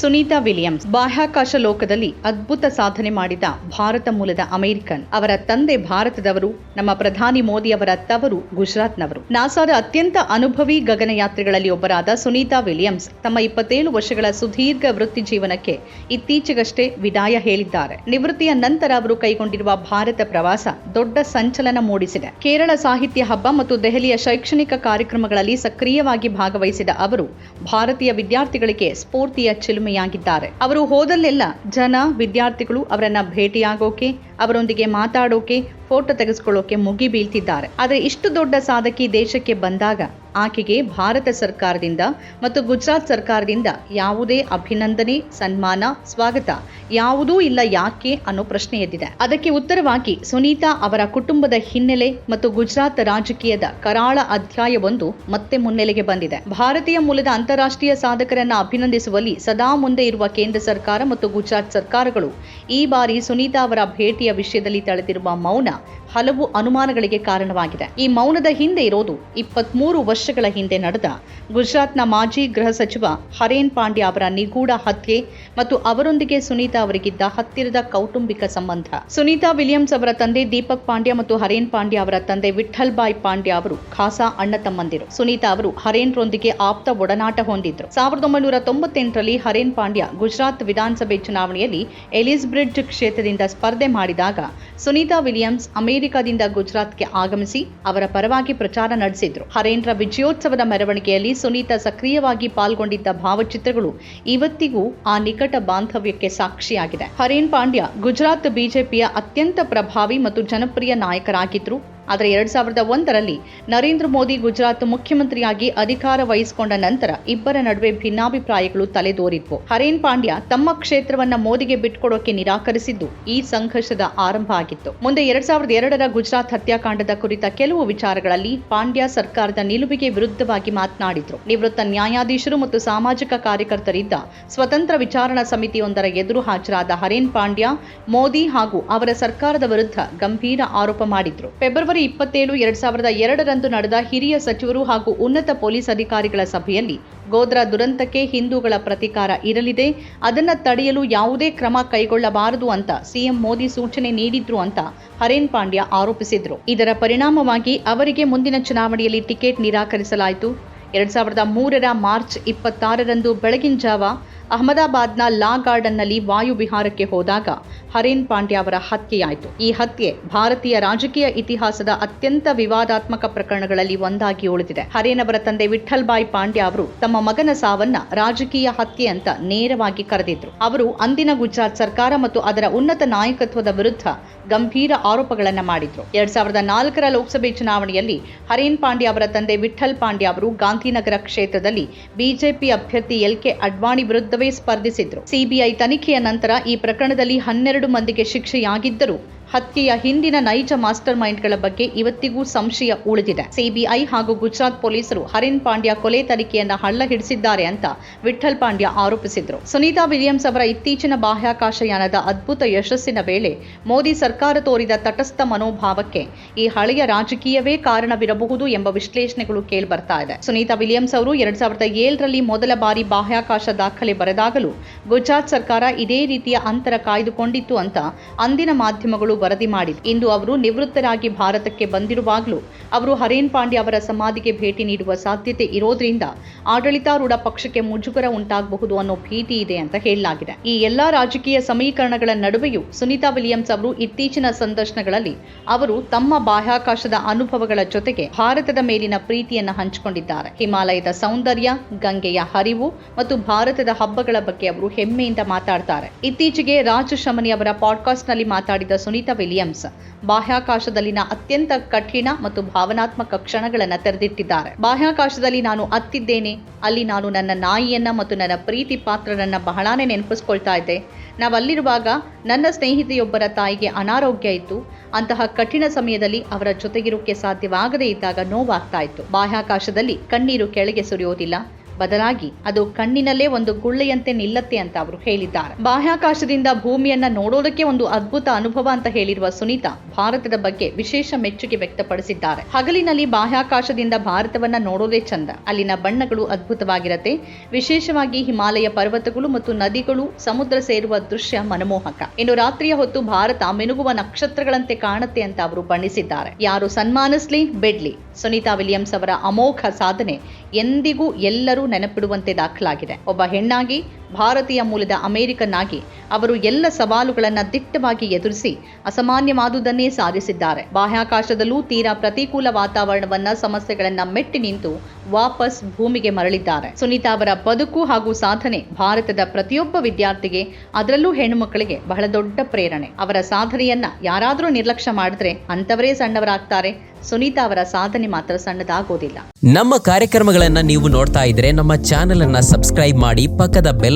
Sunita Williams ಬಾಹ್ಯಾಕಾಶ ಲೋಕದಲ್ಲಿ ಅದ್ಭುತ ಸಾಧನೆ ಮಾಡಿದ ಭಾರತ ಮೂಲದ ಅಮೆರಿಕನ್. ಅವರ ತಂದೆ ಭಾರತದವರು, ನಮ್ಮ ಪ್ರಧಾನಿ ಮೋದಿ ಅವರ ತವರು ಗುಜರಾತ್ನವರು. ನಾಸಾದ ಅತ್ಯಂತ ಅನುಭವಿ ಗಗನಯಾತ್ರಿಗಳಲ್ಲಿ ಒಬ್ಬರಾದ ಸುನೀತಾ ವಿಲಿಯಮ್ಸ್ ತಮ್ಮ ಇಪ್ಪತ್ತೇಳು ವರ್ಷಗಳ ಸುದೀರ್ಘ ವೃತ್ತಿ ಜೀವನಕ್ಕೆ ಇತ್ತೀಚೆಗಷ್ಟೇ ವಿದಾಯ ಹೇಳಿದ್ದಾರೆ. ನಿವೃತ್ತಿಯ ನಂತರ ಅವರು ಕೈಗೊಂಡಿರುವ ಭಾರತ ಪ್ರವಾಸ ದೊಡ್ಡ ಸಂಚಲನ ಮೂಡಿಸಿದೆ. ಕೇರಳ ಸಾಹಿತ್ಯ ಹಬ್ಬ ಮತ್ತು ದೆಹಲಿಯ ಶೈಕ್ಷಣಿಕ ಕಾರ್ಯಕ್ರಮಗಳಲ್ಲಿ ಸಕ್ರಿಯವಾಗಿ ಭಾಗವಹಿಸಿದ ಅವರು, ಭಾರತೀಯ ವಿದ್ಯಾರ್ಥಿಗಳಿಗೆ ಸ್ಫೂರ್ತಿಯ ಚಿಲುಮೆಯಾಗಿದ್ದಾರೆ ಅವರು ಹೋದಲ್ಲೆಲ್ಲ ಜನ, ವಿದ್ಯಾರ್ಥಿಗಳು ಅವರನ್ನ ಭೇಟಿಯಾಗೋಕೆ, ಅವರೊಂದಿಗೆ ಮಾತಾಡೋಕೆ, ಫೋಟೋ ತೆಗೆಸ್ಕೊಳ್ಳೋಕೆ ಮುಗಿ ಬೀಳ್ತಿದ್ದಾರೆ. ಆದರೆ ಇಷ್ಟು ದೊಡ್ಡ ಸಾಧಕಿ ದೇಶಕ್ಕೆ ಬಂದಾಗ ಆಕೆಗೆ ಭಾರತ ಸರ್ಕಾರದಿಂದ ಮತ್ತು ಗುಜರಾತ್ ಸರ್ಕಾರದಿಂದ ಯಾವುದೇ ಅಭಿನಂದನೆ, ಸನ್ಮಾನ, ಸ್ವಾಗತ ಯಾವುದೂ ಇಲ್ಲ ಯಾಕೆ ಅನ್ನೋ ಪ್ರಶ್ನೆ ಎದ್ದಿದೆ. ಅದಕ್ಕೆ ಉತ್ತರವಾಗಿ ಸುನೀತಾ ಅವರ ಕುಟುಂಬದ ಹಿನ್ನೆಲೆ ಮತ್ತು ಗುಜರಾತ್ ರಾಜಕೀಯದ ಕರಾಳ ಅಧ್ಯಾಯವೊಂದು ಮತ್ತೆ ಮುನ್ನೆಲೆಗೆ ಬಂದಿದೆ. ಭಾರತೀಯ ಮೂಲದ ಅಂತಾರಾಷ್ಟ್ರೀಯ ಸಾಧಕರನ್ನ ಅಭಿನಂದಿಸುವಲ್ಲಿ ಸದಾ ಮುಂದೆ ಇರುವ ಕೇಂದ್ರ ಸರ್ಕಾರ ಮತ್ತು ಗುಜರಾತ್ ಸರ್ಕಾರಗಳು ಈ ಬಾರಿ ಸುನೀತಾ ಅವರ ಭೇಟಿಯ ವಿಷಯದಲ್ಲಿ ತಳೆದಿರುವ ಮೌನ ಹಲವು ಅನುಮಾನಗಳಿಗೆ ಕಾರಣವಾಗಿದೆ. ಈ ಮೌನದ ಹಿಂದೆ ಇರೋದು ಇಪ್ಪತ್ಮೂರು ವರ್ಷಗಳ ಹಿಂದೆ ನಡೆದ ಗುಜರಾತ್ನ ಮಾಜಿ ಗೃಹ ಸಚಿವ ಹರೇನ್ ಪಾಂಡ್ಯ ಅವರ ನಿಗೂಢ ಹತ್ಯೆ ಮತ್ತು ಅವರೊಂದಿಗೆ ಸುನೀತಾ ಅವರಿಗಿದ್ದ ಹತ್ತಿರದ ಕೌಟುಂಬಿಕ ಸಂಬಂಧ. ಸುನೀತಾ ವಿಲಿಯಮ್ಸ್ ಅವರ ತಂದೆ ದೀಪಕ್ ಪಾಂಡ್ಯ ಮತ್ತು ಹರೇನ್ ಪಾಂಡ್ಯ ಅವರ ತಂದೆ ವಿಠಲ್ ಬಾಯ್ ಪಾಂಡ್ಯ ಅವರು ಖಾಸಾ ಅಣ್ಣ ತಮ್ಮಂದಿರು. ಸುನೀತಾ ಅವರು ಹರೇನ್ರೊಂದಿಗೆ ಆಪ್ತ ಒಡನಾಟ ಹೊಂದಿದ್ರು. ಸಾವಿರದ ಒಂಬೈನೂರ ತೊಂಬತ್ತೆಂಟರಲ್ಲಿ ಹರೇನ್ ಪಾಂಡ್ಯ ಗುಜರಾತ್ ವಿಧಾನಸಭೆ ಚುನಾವಣೆಯಲ್ಲಿ ಎಲಿಸ್ಬ್ರಿಡ್ಜ್ ಕ್ಷೇತ್ರದಿಂದ ಸ್ಪರ್ಧೆ ಮಾಡಿದಾಗ ಸುನೀತಾ ವಿಲಿಯಮ್ಸ್ ಅಮೆರಿಕದಿಂದ ಗುಜರಾತ್ಗೆ ಆಗಮಿಸಿ ಅವರ ಪರವಾಗಿ ಪ್ರಚಾರ ನಡೆಸಿದ್ರು. ಹರೇನ್ರ ವಿಜಯೋತ್ಸವದ ಮೆರವಣಿಗೆಯಲ್ಲಿ ಸುನೀತಾ ಸಕ್ರಿಯವಾಗಿ ಪಾಲ್ಗೊಂಡಿದ್ದ ಭಾವಚಿತ್ರಗಳು ಇವತ್ತಿಗೂ ಆ ನಿಕಟ ಬಾಂಧವ್ಯಕ್ಕೆ ಸಾಕ್ಷಿಯಾಗಿದೆ. ಹರೇನ್ ಪಾಂಡ್ಯ, ಗುಜರಾತ್ ಬಿಜೆಪಿಯ ಅತ್ಯಂತ ಪ್ರಭಾವಿ ಮತ್ತು ಜನಪ್ರಿಯ ನಾಯಕರಾಗಿದ್ರು. ಆದರೆ ಎರಡ್ ಸಾವಿರದ ಒಂದರಲ್ಲಿ ನರೇಂದ್ರ ಮೋದಿ ಗುಜರಾತ್ ಮುಖ್ಯಮಂತ್ರಿಯಾಗಿ ಅಧಿಕಾರ ವಹಿಸಿಕೊಂಡ ನಂತರ ಇಬ್ಬರ ನಡುವೆ ಭಿನ್ನಾಭಿಪ್ರಾಯಗಳು ತಲೆದೋರಿದ್ವು. ಹರೇನ್ ಪಾಂಡ್ಯ ತಮ್ಮ ಕ್ಷೇತ್ರವನ್ನ ಮೋದಿಗೆ ಬಿಟ್ಕೊಡೋಕೆ ನಿರಾಕರಿಸಿದ್ದು ಈ ಸಂಘರ್ಷದ ಆರಂಭ ಆಗಿತ್ತು. ಮುಂದೆ ಎರಡ್ ಸಾವಿರದ ಎರಡರ ಗುಜರಾತ್ ಹತ್ಯಾಕಾಂಡದ ಕುರಿತ ಕೆಲವು ವಿಚಾರಗಳಲ್ಲಿ ಪಾಂಡ್ಯ ಸರ್ಕಾರದ ನಿಲುವಿಗೆ ವಿರುದ್ಧವಾಗಿ ಮಾತನಾಡಿದ್ರು. ನಿವೃತ್ತ ನ್ಯಾಯಾಧೀಶರು ಮತ್ತು ಸಾಮಾಜಿಕ ಕಾರ್ಯಕರ್ತರಿದ್ದ ಸ್ವತಂತ್ರ ವಿಚಾರಣಾ ಸಮಿತಿಯೊಂದರ ಎದುರು ಹಾಜರಾದ ಹರೇನ್ ಪಾಂಡ್ಯ ಮೋದಿ ಹಾಗೂ ಅವರ ಸರ್ಕಾರದ ವಿರುದ್ಧ ಗಂಭೀರ ಆರೋಪ ಮಾಡಿದ್ರು. ಫೆಬ್ರವರಿ ಇಪ್ಪತ್ತೇಳು, ಎರಡ್ ಸಾವಿರದ ಎರಡರಂದು ನಡೆದ ಹಿರಿಯ ಸಚಿವರು ಹಾಗೂ ಉನ್ನತ ಪೊಲೀಸ್ ಅಧಿಕಾರಿಗಳ ಸಭೆಯಲ್ಲಿ ಗೋದ್ರಾ ದುರಂತಕ್ಕೆ ಹಿಂದೂಗಳ ಪ್ರತಿಕಾರ ಇರಲಿದೆ. ಅದನ್ನು ತಡೆಯಲು ಯಾವುದೇ ಕ್ರಮ ಕೈಗೊಳ್ಳಬಾರದು ಅಂತ ಸಿಎಂ ಮೋದಿ ಸೂಚನೆ ನೀಡಿದ್ರು ಅಂತ ಹರೇನ್ ಪಾಂಡ್ಯ ಆರೋಪಿಸಿದ್ರು. ಇದರ ಪರಿಣಾಮವಾಗಿ ಅವರಿಗೆ ಮುಂದಿನ ಚುನಾವಣೆಯಲ್ಲಿ ಟಿಕೆಟ್ ನಿರಾಕರಿಸಲಾಯಿತು. ಎರಡ್ ಸಾವಿರದ ಮೂರರ ಮಾರ್ಚ್ ಇಪ್ಪತ್ತಾರರಂದು ಬೆಳಗಿನ ಜಾವ ಅಹಮದಾಬಾದ್ನ ಲಾ ಗಾರ್ಡನ್ನಲ್ಲಿ ವಾಯುವಿಹಾರಕ್ಕೆ ಹೋದಾಗ ಹರೇನ್ ಪಾಂಡ್ಯ ಅವರ ಹತ್ಯೆಯಾಯಿತು. ಈ ಹತ್ಯೆ ಭಾರತೀಯ ರಾಜಕೀಯ ಇತಿಹಾಸದ ಅತ್ಯಂತ ವಿವಾದಾತ್ಮಕ ಪ್ರಕರಣಗಳಲ್ಲಿ ಒಂದಾಗಿ ಉಳಿದಿದೆ. ಹರೇನ್ ಅವರ ತಂದೆ ವಿಠಲ್ ಬಾಯ್ ಪಾಂಡ್ಯ ಅವರು ತಮ್ಮ ಮಗನ ಸಾವನ್ನ ರಾಜಕೀಯ ಹತ್ಯೆ ಅಂತ ನೇರವಾಗಿ ಕರೆದಿದ್ರು. ಅವರು ಅಂದಿನ ಗುಜರಾತ್ ಸರ್ಕಾರ ಮತ್ತು ಅದರ ಉನ್ನತ ನಾಯಕತ್ವದ ವಿರುದ್ಧ ಗಂಭೀರ ಆರೋಪಗಳನ್ನ ಮಾಡಿದ್ರು. ಎರಡ್ ಸಾವಿರದ ನಾಲ್ಕರ ಲೋಕಸಭೆ ಚುನಾವಣೆಯಲ್ಲಿ ಹರೇನ್ ಪಾಂಡ್ಯ ಅವರ ತಂದೆ ವಿಠಲ್ ಪಾಂಡ್ಯ ಅವರು ಗಾಂಧಿನಗರ ಕ್ಷೇತ್ರದಲ್ಲಿ ಬಿಜೆಪಿ ಅಭ್ಯರ್ಥಿ ಎಲ್ ಕೆ ಅಡ್ವಾಣಿ ವಿರುದ್ಧವೇ ಸ್ಪರ್ಧಿಸಿದ್ರು. ಸಿಬಿಐ ತನಿಖೆಯ ನಂತರ ಈ ಪ್ರಕರಣದಲ್ಲಿ ಹನ್ನೆರಡು ಮಂದಿಗೆ ಶಿಕ್ಷೆಯಾಗಿದ್ದರೂ. ಹತ್ಯೆಯ ಹಿಂದಿನ ನೈಜ ಮಾಸ್ಟರ್ ಮೈಂಡ್ಗಳ ಬಗ್ಗೆ ಇವತ್ತಿಗೂ ಸಂಶಯ ಉಳಿದಿದೆ. ಸಿಬಿಐ ಹಾಗೂ ಗುಜರಾತ್ ಪೊಲೀಸರು ಹರಿನ್ ಪಾಂಡ್ಯ ಕೊಲೆ ತನಿಖೆಯನ್ನ ಹಳ್ಳ ಹಿಡಿಸಿದ್ದಾರೆ ಅಂತ ವಿಠಲ್ ಪಾಂಡ್ಯ ಆರೋಪಿಸಿದ್ರು. ಸುನೀತಾ ವಿಲಿಯಮ್ಸ್ ಅವರ ಇತ್ತೀಚಿನ ಬಾಹ್ಯಾಕಾಶಯಾನದ ಅದ್ಭುತ ಯಶಸ್ಸಿನ ವೇಳೆ ಮೋದಿ ಸರ್ಕಾರ ತೋರಿದ ತಟಸ್ಥ ಮನೋಭಾವಕ್ಕೆ ಈ ಹಳೆಯ ರಾಜಕೀಯವೇ ಕಾರಣವಿರಬಹುದು ಎಂಬ ವಿಶ್ಲೇಷಣೆಗಳು ಕೇಳಿಬರ್ತಾ ಇದೆ. ಸುನೀತಾ ವಿಲಿಯಮ್ಸ್ ಅವರು ಎರಡ್ ಸಾವಿರದ ಏಳರಲ್ಲಿ ಮೊದಲ ಬಾರಿ ಬಾಹ್ಯಾಕಾಶ ದಾಖಲೆ ಬರೆದಾಗಲೂ ಗುಜರಾತ್ ಸರ್ಕಾರ ಇದೇ ರೀತಿಯ ಅಂತರ ಕಾಯ್ದುಕೊಂಡಿತ್ತು ಅಂತ ಅಂದಿನ ಮಾಧ್ಯಮಗಳು ವರದಿ ಮಾಡಿದೆ. ಇಂದು ಅವರು ನಿವೃತ್ತರಾಗಿ ಭಾರತಕ್ಕೆ ಬಂದಿರುವಾಗಲೂ ಅವರು ಹರೇನ್ ಪಾಂಡ್ಯ ಅವರ ಸಮಾಧಿಗೆ ಭೇಟಿ ನೀಡುವ ಸಾಧ್ಯತೆ ಇರೋದ್ರಿಂದ ಆಡಳಿತಾರೂಢ ಪಕ್ಷಕ್ಕೆ ಮುಜುಗರ ಉಂಟಾಗಬಹುದು ಅನ್ನೋ ಭೀತಿ ಇದೆ ಅಂತ ಹೇಳಲಾಗಿದೆ. ಈ ಎಲ್ಲಾ ರಾಜಕೀಯ ಸಮೀಕರಣಗಳ ನಡುವೆಯೂ ಸುನೀತಾ ವಿಲಿಯಮ್ಸ್ ಅವರು ಇತ್ತೀಚಿನ ಸಂದರ್ಶನಗಳಲ್ಲಿ ಅವರು ತಮ್ಮ ಬಾಹ್ಯಾಕಾಶದ ಅನುಭವಗಳ ಜೊತೆಗೆ ಭಾರತದ ಮೇಲಿನ ಪ್ರೀತಿಯನ್ನು ಹಂಚಿಕೊಂಡಿದ್ದಾರೆ. ಹಿಮಾಲಯದ ಸೌಂದರ್ಯ, ಗಂಗೆಯ ಹರಿವು ಮತ್ತು ಭಾರತದ ಹಬ್ಬಗಳ ಬಗ್ಗೆ ಅವರು ಹೆಮ್ಮೆಯಿಂದ ಮಾತಾಡ್ತಾರೆ. ಇತ್ತೀಚೆಗೆ ರಾಜ್ ಶಮನಿ ಅವರ ಪಾಡ್ಕಾಸ್ಟ್ನಲ್ಲಿ ಮಾತಾಡಿದ ಸುನೀತಾ ವಿಲಿಯಮ್ಸ್. ಬಾಹ್ಯಾಕಾಶದಲ್ಲಿನ ಅತ್ಯಂತ ಕಠಿಣ ಮತ್ತು ಭಾವನಾತ್ಮಕ ಕ್ಷಣಗಳನ್ನು ತೆರೆದಿಟ್ಟಿದ್ದಾರೆ. ಬಾಹ್ಯಾಕಾಶದಲ್ಲಿ ನಾನು ಅತ್ತಿದ್ದೇನೆ. ಅಲ್ಲಿ ನಾನು ನನ್ನ ನಾಯಿಯನ್ನ ಮತ್ತು ನನ್ನ ಪ್ರೀತಿ ಪಾತ್ರರನ್ನ ಬಹಳಾನೇ ನೆನಪಿಸ್ಕೊಳ್ತಾ ಇದ್ದೆ. ನಾವಲ್ಲಿರುವಾಗ ನನ್ನ ಸ್ನೇಹಿತೆಯೊಬ್ಬರ ತಾಯಿಗೆ ಅನಾರೋಗ್ಯ ಇತ್ತು. ಅಂತಹ ಕಠಿಣ ಸಮಯದಲ್ಲಿ ಅವರ ಜೊತೆಗಿರೋಕೆ ಸಾಧ್ಯವಾಗದೇ ಇದ್ದಾಗ ನೋವಾಗ್ತಾ ಇತ್ತು. ಬಾಹ್ಯಾಕಾಶದಲ್ಲಿ ಕಣ್ಣೀರು ಕೆಳಗೆ ಸುರಿಯೋದಿಲ್ಲ. ಬದಲಾಗಿ ಅದು ಕಣ್ಣಿನಲ್ಲೇ ಒಂದು ಗುಳ್ಳೆಯಂತೆ ನಿಲ್ಲತ್ತೆ ಅಂತ ಅವರು ಹೇಳಿದ್ದಾರೆ. ಬಾಹ್ಯಾಕಾಶದಿಂದ ಭೂಮಿಯನ್ನ ನೋಡೋದಕ್ಕೆ ಒಂದು ಅದ್ಭುತ ಅನುಭವ ಅಂತ ಹೇಳಿರುವ ಸುನೀತಾ ಭಾರತದ ಬಗ್ಗೆ ವಿಶೇಷ ಮೆಚ್ಚುಗೆ ವ್ಯಕ್ತಪಡಿಸಿದ್ದಾರೆ. ಹಗಲಿನಲ್ಲಿ ಬಾಹ್ಯಾಕಾಶದಿಂದ ಭಾರತವನ್ನ ನೋಡೋದೇ ಚಂದ. ಅಲ್ಲಿನ ಬಣ್ಣಗಳು ಅದ್ಭುತವಾಗಿರತ್ತೆ. ವಿಶೇಷವಾಗಿ ಹಿಮಾಲಯ ಪರ್ವತಗಳು ಮತ್ತು ನದಿಗಳು ಸಮುದ್ರ ಸೇರುವ ದೃಶ್ಯ ಮನಮೋಹಕ. ಇನ್ನು ರಾತ್ರಿಯ ಹೊತ್ತು ಭಾರತ ಮಿನುಗುವ ನಕ್ಷತ್ರಗಳಂತೆ ಕಾಣುತ್ತೆ ಅಂತ ಅವರು ಬಣ್ಣಿಸಿದ್ದಾರೆ. ಯಾರು ಸನ್ಮಾನಿಸ್ಲಿ? ಬೆಡ್ಲಿ. ಸುನೀತಾ ವಿಲಿಯಮ್ಸ್ ಅವರ ಅಮೋಘ ಸಾಧನೆ ಎಂದಿಗೂ ಎಲ್ಲರೂ ನೆನಪಿಡುವಂತೆ ದಾಖಲಾಗಿದೆ. ಒಬ್ಬ ಹೆಣ್ಣಾಗಿ ಭಾರತೀಯ ಮೂಲದ ಅಮೆರಿಕನ್ನಾಗಿ ಅವರು ಎಲ್ಲ ಸವಾಲುಗಳನ್ನು ದಿಟ್ಟವಾಗಿ ಎದುರಿಸಿ ಅಸಾಮಾನ್ಯವಾದುದನ್ನೇ ಸಾಧಿಸಿದ್ದಾರೆ. ಬಾಹ್ಯಾಕಾಶದಲ್ಲೂ ತೀರಾ ಪ್ರತಿಕೂಲ ವಾತಾವರಣವನ್ನ ಸಮಸ್ಯೆಗಳನ್ನ ಮೆಟ್ಟಿ ನಿಂತು ವಾಪಸ್ ಭೂಮಿಗೆ ಮರಳಿದ್ದಾರೆ. ಸುನೀತಾ ಅವರ ಬದುಕು ಹಾಗೂ ಸಾಧನೆ ಭಾರತದ ಪ್ರತಿಯೊಬ್ಬ ವಿದ್ಯಾರ್ಥಿಗೆ, ಅದರಲ್ಲೂ ಹೆಣ್ಣು ಮಕ್ಕಳಿಗೆ ಬಹಳ ದೊಡ್ಡ ಪ್ರೇರಣೆ. ಅವರ ಸಾಧನೆಯನ್ನ ಯಾರಾದರೂ ನಿರ್ಲಕ್ಷ್ಯ ಮಾಡಿದ್ರೆ ಅಂತವರೇ ಸಣ್ಣವರಾಗ್ತಾರೆ. ಸುನೀತಾ ಅವರ ಸಾಧನೆ ಮಾತ್ರ ಸಣ್ಣದಾಗೋದಿಲ್ಲ. ನಮ್ಮ ಕಾರ್ಯಕ್ರಮಗಳನ್ನ ನೀವು ನೋಡ್ತಾ ಇದ್ರೆ ನಮ್ಮ ಚಾನೆಲ್ ಅನ್ನ ಸಬ್ಸ್ಕ್ರೈಬ್ ಮಾಡಿ ಪಕ್ಕದ ಬೆಲ್